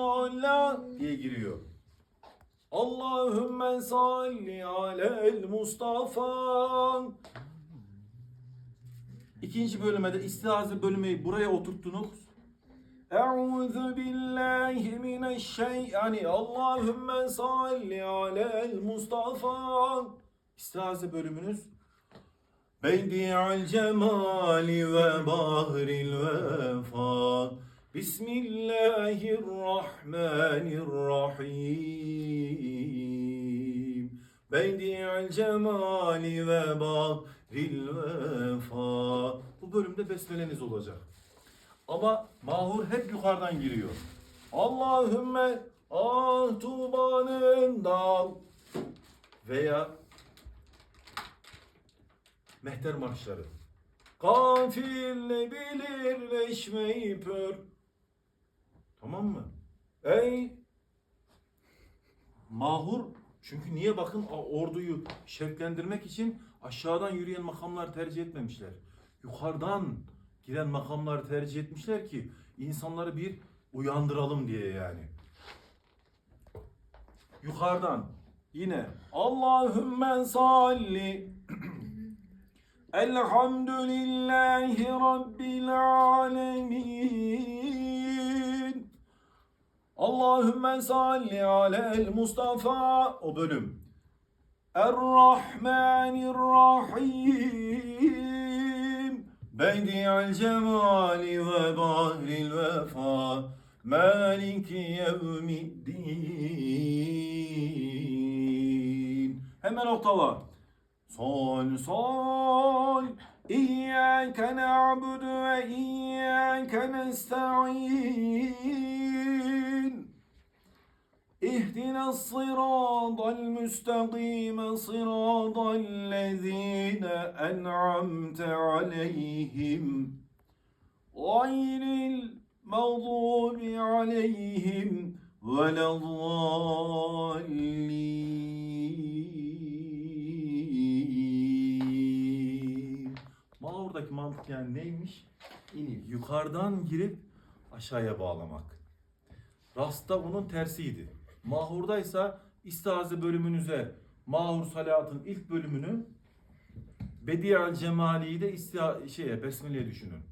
Allah diye giriyor. Allahümme salli alel Mustafa. İkinci bölüme de istiaze bölümü buraya oturttunuz. Euzu billahi mineşşeytani Allahümme salli alel Mustafa. İstiaze bölümünüz Beydi'al cemali ve bahril vefa Bismillahirrahmanirrahim Beydi'al cemali ve bahril vefa Bu bölümde besmeleniz olacak. Ama mahur hep yukarıdan giriyor. Allahümme ah tuğbanından veya mehter marşları. Kafirle bilirleşmeyi pör. Tamam mı? Ey mahur çünkü niye bakın orduyu şevklendirmek için aşağıdan yürüyen makamlar tercih etmemişler. Yukarıdan giren makamları tercih etmişler ki insanları bir uyandıralım diye yani. Yukarıdan yine Allahümme salli Elhamdülillahi Rabbil alemin. Allahümme salli alel Mustafa. O bölüm. Errahmanirrahim. Bedi'al cemali ve bahril vefa. Maliki yevmiddin. Hemen oktava. Sol sol İyyâke na'budu ve iyyâke nesta'in اهدنا الصراط المستقيم صراط الذين أنعمت عليهم غير المغضوب عليهم ولا الضالين Ma oradaki mantık yani neymiş? İni yukarıdan girip aşağıya bağlamak. Rasta bunun tersiydi. Mahurdaysa istiaze bölümünüze Mahur Salat'ın ilk bölümünü Bedi'al Cemali'yi de şeye Besmele'ye düşünün.